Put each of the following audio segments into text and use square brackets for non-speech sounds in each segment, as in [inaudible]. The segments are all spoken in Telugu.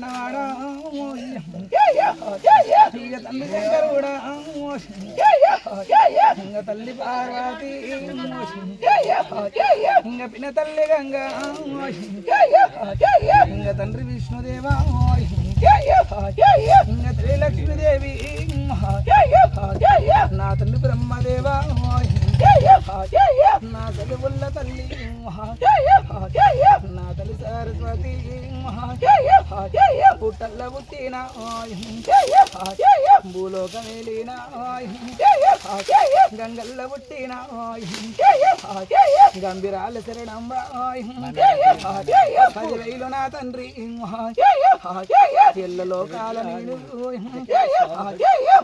నాది పది ఇక తల్లి శంకరుడా ఇంక తల్లి పార్వతి ఇంక పిన తల్లి గంగ ఇంక తండ్రి విష్ణుదేవా ఇంక తల్లి లక్ష్మీదేవి నా తల్లి బ్రహ్మదేవా నా తల్లి ఉల్ల తల్లి నా తల్లి సరస్వతి పుట్టల్ల పుట్టిన భూలోకం వెళ్ళిన గంగల్ల పుట్టిన గంభీరాల శరణంబ పదివేలు నా తండ్రి ఎల్ల లోకాల నేను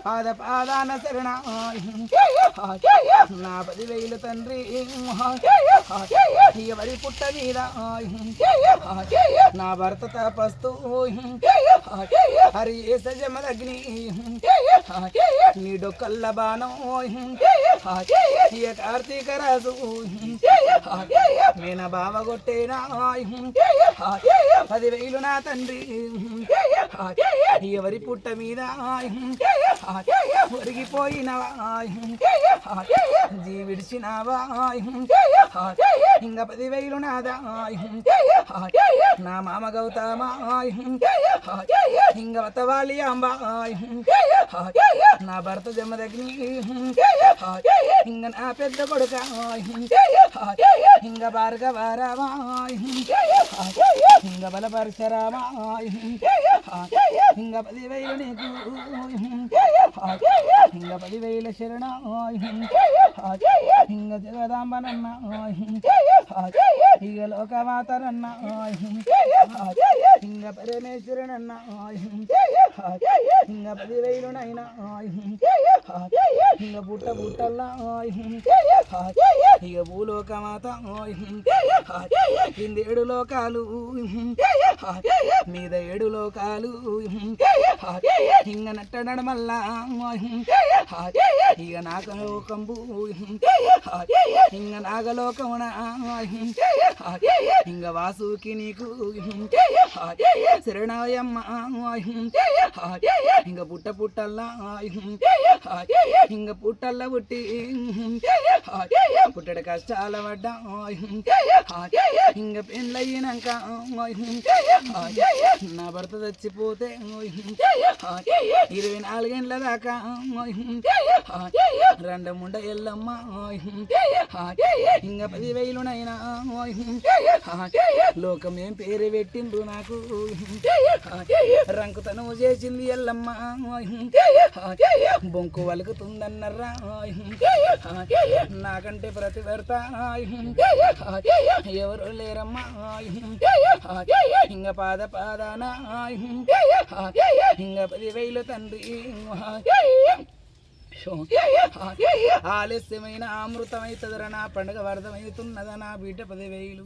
పాద పాదాన శరణ నా పదివేలు తండ్రి ఎవరి పుట్ట మీద నా భర్త తపస్తు హరి సజమదగ్ని నీ డొక్కల్ల బాణం ఇక కార్తీక రాజు మేన బావ కొట్టేనా పదివేలు నా తండ్రి ఎవరి పుట్ట మీద ఒరిగిపోయినవా జీవిడిచినవా ఇంక పదివేలు నాదా నా మామ గౌతమా ఇంక వతవాలి అంబ నా భర్త జమదగ్ని ఇంక నా పెద్ద కొడుక ఇంక భార్గవారామా ఇంక బలపరచరామా ఇంక పదివేలు నీకు ఇంక పదివేల శరణ ఇంక జగదాంబనన్న [laughs] ఇక లోకమాతరన్న ఇంక పరమేశ్వరునన్న ఇంక పదివేలునైన ఇంక పుట్ట పుట్టల్ల ఇక భూలోకమాత కింద ఏడు లోకాలు మీద ఏడు లోకాలు ఇంగ నట్ట నడమల్లా ఇక నాగలోకంబు నాగలోకం నాగలోకమున ఇంక వాసుకి నీకు శరణాయమ్మ ఇంక పుట్ట పుట్టల్లా ఇంక పుట్టల్ల పుట్టి పుట్టడ కష్టాల పడ్డా ఇంక పెళ్ళయినాక నా భర్త చచ్చిపోతే ఇరవై నాలుగేళ్ళ దాకా రెండు ముండ ఎల్లమ్మ ఇంక పదివేలునైనా లోకం ఏం పేరు పెట్టిండ్రు నాకు? రంకుతను చేసింది ఎల్లమ్మ. బొంకు వలుకుతుందన్నర్రా. నాకంటే ప్రతివర్త ఎవరు లేరమ్మా? ఇంక పాద పాదాన? ఇంక పదివేలు తండ్రి. ఆలస్యమైన అమృతమైతదర నా పండుగ వర్ధమవుతున్నద నా బిడ్డ పదివేలు.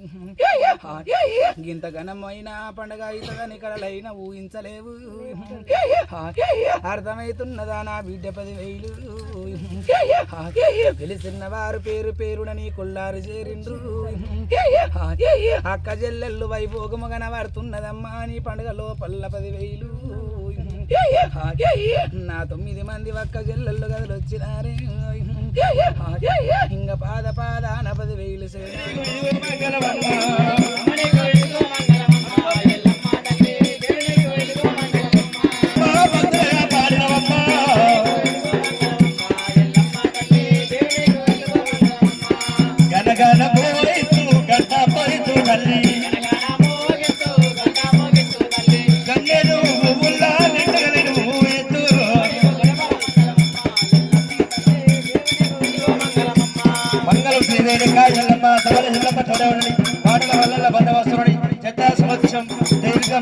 గింత ఘనమైన పండుగ అవుతుందని కలలైన ఊహించలేవు. అర్థమవుతున్నదా నా బిడ్డ పదివేలు. తెలిసిన వారు పేరు పేరుడని కొల్లారు చేరిండ్రు. అక్క చెల్లెళ్ళు వైభోగము కనబడుతున్నదమ్మా నీ పండుగ లోపల్ల పదివేలు. నా తొమ్మిది మంది ఒక్క చెల్లెళ్ళు గదులు వచ్చినారే ఇంక పాద పాదాన పదివేలు గనగన దేనికా ఎల్లమ్మ సవల పాటల వల్ల బంధవస్తుని చెత్త సంవత్సరం దేనిగా